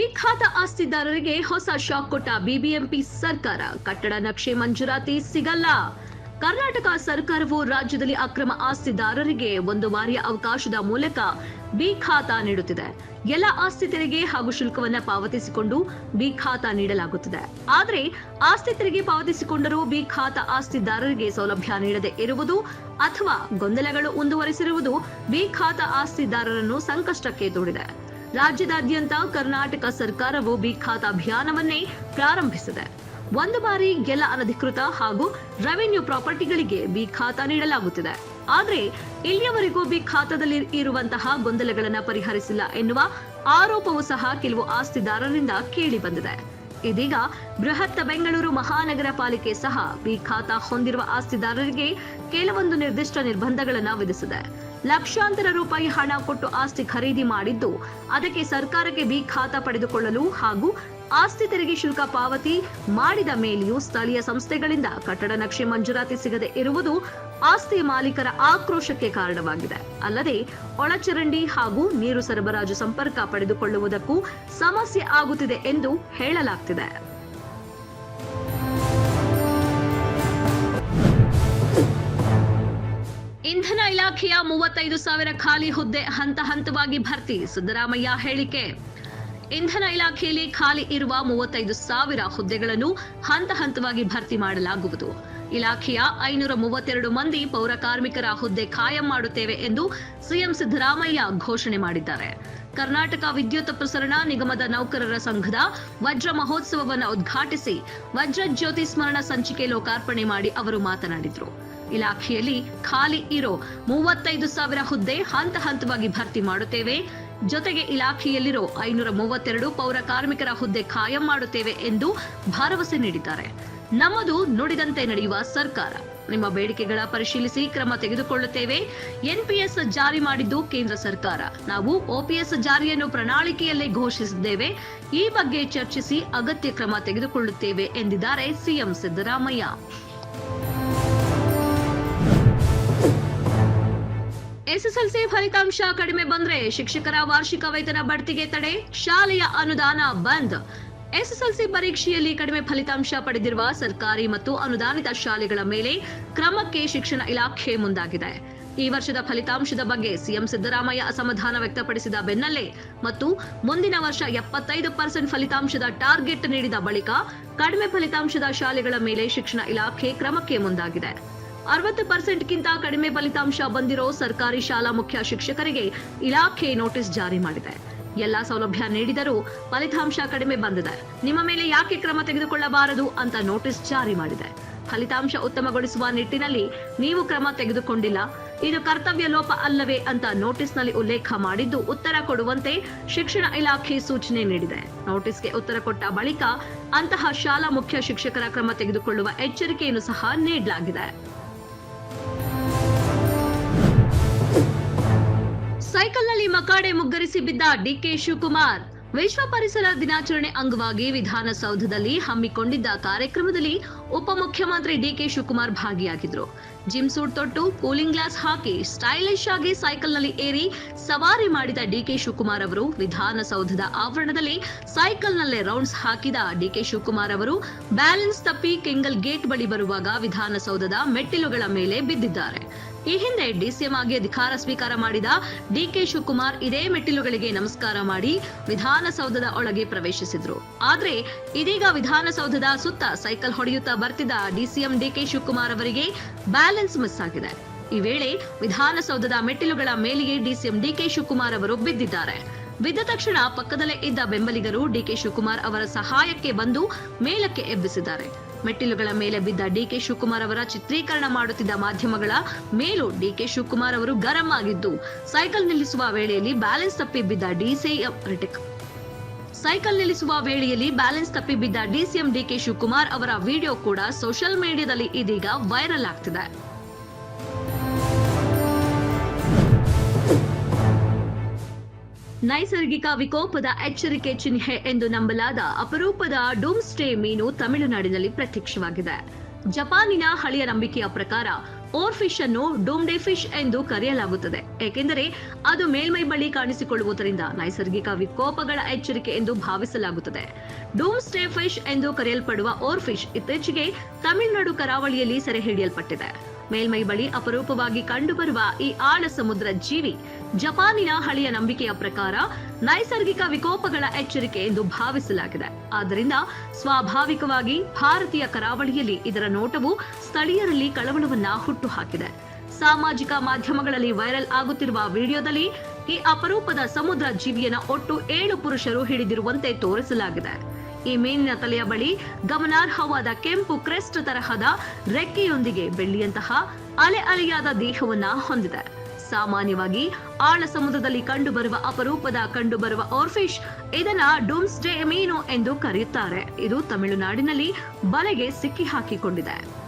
ಖಾತಾ ಆಸ್ತಿದಾರರಿಗೆ ಹೊಸ ಶಾಕ್ ಕೊಟ್ಟ ಬಿಬಿಎಂಪಿ ಸರ್ಕಾರ, ಕಟ್ಟಡ ನಕ್ಷೆ ಮಂಜೂರಾತಿ ಸಿಗಲ್ಲ. ಕರ್ನಾಟಕ ಸರ್ಕಾರವು ರಾಜ್ಯದಲ್ಲಿ ಅಕ್ರಮ ಆಸ್ತಿದಾರರಿಗೆ ಒಂದು ಬಾರಿಯ ಅವಕಾಶದ ಮೂಲಕ ಬಿ ಖಾತಾ ನೀಡುತ್ತಿದೆ. ಎಲ್ಲ ಆಸ್ತಿ ತೆರಿಗೆ ಹಾಗೂ ಶುಲ್ಕವನ್ನ ಪಾವತಿಸಿಕೊಂಡು ಬಿ ಖಾತಾ ನೀಡಲಾಗುತ್ತಿದೆ. ಆದರೆ ಆಸ್ತಿ ತೆರಿಗೆ ಪಾವತಿಸಿಕೊಂಡರೂ ಬಿ ಖಾತಾ ಆಸ್ತಿದಾರರಿಗೆ ಸೌಲಭ್ಯ ನೀಡದೆ ಇರುವುದು ಅಥವಾ ಗೊಂದಲಗಳು ಮುಂದುವರೆಸಿರುವುದು ಬಿ ಖಾತಾ ಆಸ್ತಿದಾರರನ್ನು ಸಂಕಷ್ಟಕ್ಕೆ ದೂಡಿದೆ. ರಾಜ್ಯದಾದ್ಯಂತ ಕರ್ನಾಟಕ ಸರ್ಕಾರವು ಬಿ ಖಾತಾ ಅಭಿಯಾನವನ್ನೇ ಪ್ರಾರಂಭಿಸಿದೆ. ಒಂದು ಬಾರಿ ಎಲ್ಲ ಅನಧಿಕೃತ ಹಾಗೂ ರೆವಿನ್ಯೂ ಪ್ರಾಪರ್ಟಿಗಳಿಗೆ ಬಿ ಖಾತಾ ನೀಡಲಾಗುತ್ತಿದೆ. ಆದರೆ ಇಲ್ಲಿಯವರೆಗೂ ಬಿ ಖಾತಾದಲ್ಲಿ ಇರುವಂತಹ ಗೊಂದಲಗಳನ್ನು ಪರಿಹರಿಸಿಲ್ಲ ಎನ್ನುವ ಆರೋಪವೂ ಸಹ ಕೆಲವು ಆಸ್ತಿದಾರರಿಂದ ಕೇಳಿ ಬಂದಿದೆ. ಇದೀಗ ಬೃಹತ್ ಬೆಂಗಳೂರು ಮಹಾನಗರ ಪಾಲಿಕೆ ಸಹ ಬಿ ಖಾತಾ ಹೊಂದಿರುವ ಆಸ್ತಿದಾರರಿಗೆ ಕೆಲವೊಂದು ನಿರ್ದಿಷ್ಟ ನಿರ್ಬಂಧಗಳನ್ನು ವಿಧಿಸಿದೆ. ಲಕ್ಷಾಂತರ ರೂಪಾಯಿ ಹಣ ಕೊಟ್ಟು ಆಸ್ತಿ ಖರೀದಿ ಮಾಡಿದ್ದು, ಅದಕ್ಕೆ ಸರ್ಕಾರಕ್ಕೆ ಬಿ ಖಾತಾ ಪಡೆದುಕೊಳ್ಳಲು ಹಾಗೂ ಆಸ್ತಿ ತೆರಿಗೆ ಶುಲ್ಕ ಪಾವತಿ ಮಾಡಿದ ಮೇಲೆಯೂ ಸ್ಥಳೀಯ ಸಂಸ್ಥೆಗಳಿಂದ ಕಟ್ಟಡ ನಕ್ಷೆ ಮಂಜೂರಾತಿ ಸಿಗದೆ ಇರುವುದು ಆಸ್ತಿ ಮಾಲೀಕರ ಆಕ್ರೋಶಕ್ಕೆ ಕಾರಣವಾಗಿದೆ. ಅಲ್ಲದೆ, ಒಳಚರಂಡಿ ಹಾಗೂ ನೀರು ಸರಬರಾಜು ಸಂಪರ್ಕ ಪಡೆದುಕೊಳ್ಳುವುದಕ್ಕೂ ಸಮಸ್ಯೆ ಆಗುತ್ತಿದೆ ಎಂದು ಹೇಳಲಾಗ್ತಿದೆ. ಇಂಧನ ಇಲಾಖೆಯ ಮೂವತ್ತೈದು ಸಾವಿರ ಖಾಲಿ ಹುದ್ದೆ ಹಂತ ಹಂತವಾಗಿ ಭರ್ತಿ, ಸಿದ್ದರಾಮಯ್ಯ ಹೇಳಿಕೆ. ಇಂಧನ ಇಲಾಖೆಯಲ್ಲಿ ಖಾಲಿ ಇರುವ ಮೂವತ್ತೈದು ಸಾವಿರ ಹುದ್ದೆಗಳನ್ನು ಹಂತ ಹಂತವಾಗಿ ಭರ್ತಿ ಮಾಡಲಾಗುವುದು. ಇಲಾಖೆಯ ಐನೂರ ಮೂವತ್ತೆರಡು ಮಂದಿ ಪೌರ ಕಾರ್ಮಿಕರ ಹುದ್ದೆ ಖಾಯಂ ಮಾಡುತ್ತೇವೆ ಎಂದು ಸಿಎಂ ಸಿದ್ದರಾಮಯ್ಯ ಘೋಷಣೆ ಮಾಡಿದ್ದಾರೆ. ಕರ್ನಾಟಕ ವಿದ್ಯುತ್ ಪ್ರಸರಣ ನಿಗಮದ ನೌಕರರ ಸಂಘದ ವಜ್ರ ಮಹೋತ್ಸವವನ್ನು ಉದ್ಘಾಟಿಸಿ ವಜ್ರ ಜ್ಯೋತಿ ಸ್ಮರಣ ಸಂಚಿಕೆ ಲೋಕಾರ್ಪಣೆ ಮಾಡಿ ಅವರು ಮಾತನಾಡಿದರು. ಇಲಾಖೆಯಲ್ಲಿ ಖಾಲಿ ಇರೋ ಮೂವತ್ತೈದು ಸಾವಿರ ಹುದ್ದೆ ಹಂತ ಹಂತವಾಗಿ ಭರ್ತಿ ಮಾಡುತ್ತೇವೆ. ಜೊತೆಗೆ ಇಲಾಖೆಯಲ್ಲಿರೋ ಐನೂರ ಮೂವತ್ತೆರಡು ಪೌರ ಕಾರ್ಮಿಕರ ಹುದ್ದೆ ಖಾಯಂ ಮಾಡುತ್ತೇವೆ ಎಂದು ಭರವಸೆ ನೀಡಿದ್ದಾರೆ. ನಮ್ಮದು ನುಡಿದಂತೆ ನಡೆಯುವ ಸರ್ಕಾರ. ನಿಮ್ಮ ಬೇಡಿಕೆಗಳ ಪರಿಶೀಲಿಸಿ ಕ್ರಮ ತೆಗೆದುಕೊಳ್ಳುತ್ತೇವೆ. ಎನ್ಪಿಎಸ್ ಜಾರಿ ಮಾಡಿದ್ದು ಕೇಂದ್ರ ಸರ್ಕಾರ. ನಾವು ಓಪಿಎಸ್ ಜಾರಿಯನ್ನು ಪ್ರಣಾಳಿಕೆಯಲ್ಲೇ ಘೋಷಿಸಿದ್ದೇವೆ. ಈ ಬಗ್ಗೆ ಚರ್ಚಿಸಿ ಅಗತ್ಯ ಕ್ರಮ ತೆಗೆದುಕೊಳ್ಳುತ್ತೇವೆ ಎಂದಿದ್ದಾರೆ ಸಿಎಂ ಸಿದ್ದರಾಮಯ್ಯ. ಎಸ್ಎಸ್ಎಲ್ಸಿ ಫಲಿತಾಂಶ ಕಡಿಮೆ ಬಂದ್ರೆ ಶಿಕ್ಷಕರ ವಾರ್ಷಿಕ ವೇತನ ಬಡ್ತಿಗೆ ತಡೆ, ಶಾಲೆಯ ಅನುದಾನ ಬಂದ್. ಎಸ್ಎಸ್ಎಲ್ಸಿ ಪರೀಕ್ಷೆಯಲ್ಲಿ ಕಡಿಮೆ ಫಲಿತಾಂಶ ಪಡೆದಿರುವ ಸರ್ಕಾರಿ ಮತ್ತು ಅನುದಾನಿತ ಶಾಲೆಗಳ ಮೇಲೆ ಕ್ರಮಕ್ಕೆ ಶಿಕ್ಷಣ ಇಲಾಖೆ ಮುಂದಾಗಿದೆ. ಈ ವರ್ಷದ ಫಲಿತಾಂಶದ ಬಗ್ಗೆ ಸಿಎಂ ಸಿದ್ದರಾಮಯ್ಯ ಅಸಮಾಧಾನ ವ್ಯಕ್ತಪಡಿಸಿದ ಬೆನ್ನಲ್ಲೇ ಮತ್ತು ಮುಂದಿನ ವರ್ಷ ಎಪ್ಪತ್ತೈದು ಪರ್ಸೆಂಟ್ ಫಲಿತಾಂಶದ ಟಾರ್ಗೆಟ್ ನೀಡಿದ ಬಳಿಕ ಕಡಿಮೆ ಫಲಿತಾಂಶದ ಶಾಲೆಗಳ ಮೇಲೆ ಶಿಕ್ಷಣ ಇಲಾಖೆ ಕ್ರಮಕ್ಕೆ ಮುಂದಾಗಿದೆ. ಅರವತ್ತು ಪರ್ಸೆಂಟ್ಗಿಂತ ಕಡಿಮೆ ಫಲಿತಾಂಶ ಬಂದಿರೋ ಸರ್ಕಾರಿ ಶಾಲಾ ಮುಖ್ಯ ಶಿಕ್ಷಕರಿಗೆ ಇಲಾಖೆ ನೋಟಿಸ್ ಜಾರಿ ಮಾಡಿದೆ. ಎಲ್ಲಾ ಸೌಲಭ್ಯ ನೀಡಿದರೂ ಫಲಿತಾಂಶ ಕಡಿಮೆ ಬಂದಿದೆ. ನಿಮ್ಮ ಮೇಲೆ ಯಾಕೆ ಕ್ರಮ ತೆಗೆದುಕೊಳ್ಳಬಾರದು ಅಂತ ನೋಟಿಸ್ ಜಾರಿ ಮಾಡಿದೆ. ಫಲಿತಾಂಶ ಉತ್ತಮಗೊಳಿಸುವ ನಿಟ್ಟಿನಲ್ಲಿ ನೀವು ಕ್ರಮ ತೆಗೆದುಕೊಂಡಿಲ್ಲ. ಇದು ಕರ್ತವ್ಯ ಲೋಪ ಅಲ್ಲವೇ ಅಂತ ನೋಟಿಸ್ನಲ್ಲಿ ಉಲ್ಲೇಖ ಮಾಡಿದ್ದು ಉತ್ತರ ಕೊಡುವಂತೆ ಶಿಕ್ಷಣ ಇಲಾಖೆ ಸೂಚನೆ ನೀಡಿದೆ. ನೋಟಿಸ್ಗೆ ಉತ್ತರ ಕೊಟ್ಟ ಬಳಿಕ ಅಂತಹ ಶಾಲಾ ಮುಖ್ಯ ಶಿಕ್ಷಕರ ಕ್ರಮ ತೆಗೆದುಕೊಳ್ಳುವ ಎಚ್ಚರಿಕೆಯನ್ನು ಸಹ ನೀಡಲಾಗಿದೆ. ಸೈಕಲ್ನಲ್ಲಿ ಮಕಾಡೆ ಮುಗ್ಗರಿಸಿ ಬಿದ್ದ ಡಿಕೆ ಶಿವಕುಮಾರ್ ವಿಶ್ವ ಪರಿಸರ ದಿನಾಚರಣೆ ಅಂಗವಾಗಿ ವಿಧಾನಸೌಧದಲ್ಲಿ ಹಮ್ಮಿಕೊಂಡಿದ್ದ ಕಾರ್ಯಕ್ರಮದಲ್ಲಿ ಉಪಮುಖ್ಯಮಂತ್ರಿ ಡಿಕೆ ಶಿವಕುಮಾರ್ ಭಾಗಿಯಾಗಿದ್ರು ಜಿಮ್ ಸೂಟ್ ತೊಟ್ಟು, ಕೂಲಿಂಗ್ ಗ್ಲಾಸ್ ಹಾಕಿ, ಸ್ಟೈಲಿಶ್ ಆಗಿ ಸೈಕಲ್ನಲ್ಲಿ ಏರಿ ಸವಾರಿ ಮಾಡಿದ ಡಿಕೆ ಶಿವಕುಮಾರ್ ಅವರು ವಿಧಾನಸೌಧದ ಆವರಣದಲ್ಲಿ ಸೈಕಲ್ನಲ್ಲೇ ರೌಂಡ್ಸ್ ಹಾಕಿದ ಡಿಕೆ ಶಿವಕುಮಾರ್ ಅವರು ಬ್ಯಾಲೆನ್ಸ್ ತಪ್ಪಿ ಕೆಂಗಲ್ ಗೇಟ್ ಬಳಿ ಬರುವಾಗ ವಿಧಾನಸೌಧದ ಮೆಟ್ಟಿಲುಗಳ ಮೇಲೆ ಬಿದ್ದಿದ್ದಾರೆ. ಈ ಹಿಂದೆ ಡಿಸಿಎಂ ಆಗಿ ಅಧಿಕಾರ ಸ್ವೀಕಾರ ಮಾಡಿದ ಡಿಕೆ ಶಿವಕುಮಾರ್ ಇದೇ ಮೆಟ್ಟಿಲುಗಳಿಗೆ ನಮಸ್ಕಾರ ಮಾಡಿ ವಿಧಾನಸೌಧದ ಒಳಗೆ ಪ್ರವೇಶಿಸಿದ್ರು. ಆದ್ರೆ ಇದೀಗ ವಿಧಾನಸೌಧದ ಸುತ್ತ ಸೈಕಲ್ ಹೊಡೆಯುತ್ತಾ ಬರ್ತಿದ್ದ ಡಿಸಿಎಂ ಡಿಕೆ ಶಿವಕುಮಾರ್ ಅವರಿಗೆ ಬ್ಯಾಲೆನ್ಸ್ ಮಿಸ್ ಆಗಿದೆ. ಈ ವೇಳೆ ವಿಧಾನಸೌಧದ ಮೆಟ್ಟಿಲುಗಳ ಮೇಲೆಯೇ ಡಿಸಿಎಂ ಡಿಕೆ ಶಿವಕುಮಾರ್ ಅವರು ಬಿದ್ದಿದ್ದಾರೆ. ಬಿದ್ದ ತಕ್ಷಣ ಪಕ್ಕದಲ್ಲೇ ಇದ್ದ ಬೆಂಬಲಿಗರು ಡಿಕೆ ಶಿವಕುಮಾರ್ ಅವರ ಸಹಾಯಕ್ಕೆ ಬಂದು ಮೇಲಕ್ಕೆ ಎಬ್ಬಿಸಿದ್ದಾರೆ. ಮೆಟ್ಟಿಲುಗಳ ಮೇಲೆ ಬಿದ್ದ ಡಿಕೆ ಶಿವಕುಮಾರ್ ಅವರ ಚಿತ್ರೀಕರಣ ಮಾಡುತ್ತಿದ್ದ ಮಾಧ್ಯಮಗಳ ಮೇಲೂ ಡಿಕೆ ಶಿವಕುಮಾರ್ ಅವರು ಗರಂ ಆಗಿದ್ದು, ಸೈಕಲ್ ನಿಲ್ಲಿಸುವ ವೇಳೆಯಲ್ಲಿ ಬ್ಯಾಲೆನ್ಸ್ ತಪ್ಪಿ ಬಿದ್ದ ಡಿಸಿಎಂ ಸೈಕಲ್ ನಿಲ್ಲಿಸುವ ವೇಳೆಯಲ್ಲಿ ಬ್ಯಾಲೆನ್ಸ್ ತಪ್ಪಿ ಬಿದ್ದ ಡಿಸಿಎಂ ಡಿಕೆ ಶಿವಕುಮಾರ್ ಅವರ ವಿಡಿಯೋ ಕೂಡ ಸೋಷಿಯಲ್ ಮೀಡಿಯಾದಲ್ಲಿ ಇದೀಗ ವೈರಲ್ ಆಗ್ತಿದೆ. ನೈಸರ್ಗಿಕ ವಿಕೋಪದ ಎಚ್ಚರಿಕೆ ಚಿಹ್ನೆ ಎಂದು ನಂಬಲಾದ ಅಪರೂಪದ ಡೂಮ್ಸ್ಟೇ ಮೀನು ತಮಿಳುನಾಡಿನಲ್ಲಿ ಪ್ರತ್ಯಕ್ಷವಾಗಿದೆ. ಜಪಾನಿನ ಹಳೆಯ ನಂಬಿಕೆಯ ಪ್ರಕಾರ ಓರ್ ಫಿಶ್ ಅನ್ನು ಡೂಮ್ಡೆ ಫಿಶ್ ಎಂದು ಕರೆಯಲಾಗುತ್ತದೆ. ಏಕೆಂದರೆ, ಅದು ಮೇಲ್ಮೈ ಬಳಿ ಕಾಣಿಸಿಕೊಳ್ಳುವುದರಿಂದ ನೈಸರ್ಗಿಕ ವಿಕೋಪಗಳ ಎಚ್ಚರಿಕೆ ಎಂದು ಭಾವಿಸಲಾಗುತ್ತದೆ. ಡೂಮ್ ಸ್ಟೇ ಫಿಶ್ ಎಂದು ಕರೆಯಲ್ಪಡುವ ಓರ್ ಫಿಶ್ ಇತ್ತೀಚೆಗೆ ತಮಿಳುನಾಡು ಕರಾವಳಿಯಲ್ಲಿ ಸೆರೆ ಮೇಲ್ಮೈ ಬಳಿ ಅಪರೂಪವಾಗಿ ಕಂಡುಬರುವ ಈ ಆಳ ಸಮುದ್ರ ಜೀವಿ, ಜಪಾನಿನ ಹಳೆಯ ನಂಬಿಕೆಯ ಪ್ರಕಾರ ನೈಸರ್ಗಿಕ ವಿಕೋಪಗಳ ಎಚ್ಚರಿಕೆ ಎಂದು ಭಾವಿಸಲಾಗಿದೆ. ಆದ್ದರಿಂದ ಸ್ವಾಭಾವಿಕವಾಗಿ ಭಾರತೀಯ ಕರಾವಳಿಯಲ್ಲಿ ಇದರ ನೋಟವು ಸ್ಥಳೀಯರಲ್ಲಿ ಕಳವಳವನ್ನ ಹುಟ್ಟುಹಾಕಿದೆ. ಸಾಮಾಜಿಕ ಮಾಧ್ಯಮಗಳಲ್ಲಿ ವೈರಲ್ ಆಗುತ್ತಿರುವ ವಿಡಿಯೋದಲ್ಲಿ ಈ ಅಪರೂಪದ ಸಮುದ್ರ ಜೀವಿಯನ್ನ ಒಟ್ಟು ಏಳು ಪುರುಷರು ಹಿಡಿದಿರುವಂತೆ ತೋರಿಸಲಾಗಿದೆ. ಈ ಮೀನಿನ ತಲೆಯ ಬಳಿ ಗಮನಾರ್ಹವಾದ ಕೆಂಪು ಕ್ರೆಸ್ಟ್ ತರಹದ ರೆಕ್ಕೆಯೊಂದಿಗೆ ಬೆಳ್ಳಿಯಂತಹ ಅಲೆ ಅಲೆಯಾದ ದೇಹವನ್ನ ಹೊಂದಿದೆ. ಸಾಮಾನ್ಯವಾಗಿ ಆಳ ಸಮುದ್ರದಲ್ಲಿ ಕಂಡುಬರುವ ಅಪರೂಪದ ಕಂಡುಬರುವ ಓರ್ಫಿಶ್ ಇದನ್ನ ಡೂಮ್ಸ್ಡೇ ಮೀನು ಎಂದು ಕರೆಯುತ್ತಾರೆ. ಇದು ತಮಿಳುನಾಡಿನಲ್ಲಿ ಬಲೆಗೆ ಸಿಕ್ಕಿ ಹಾಕಿಕೊಂಡಿದೆ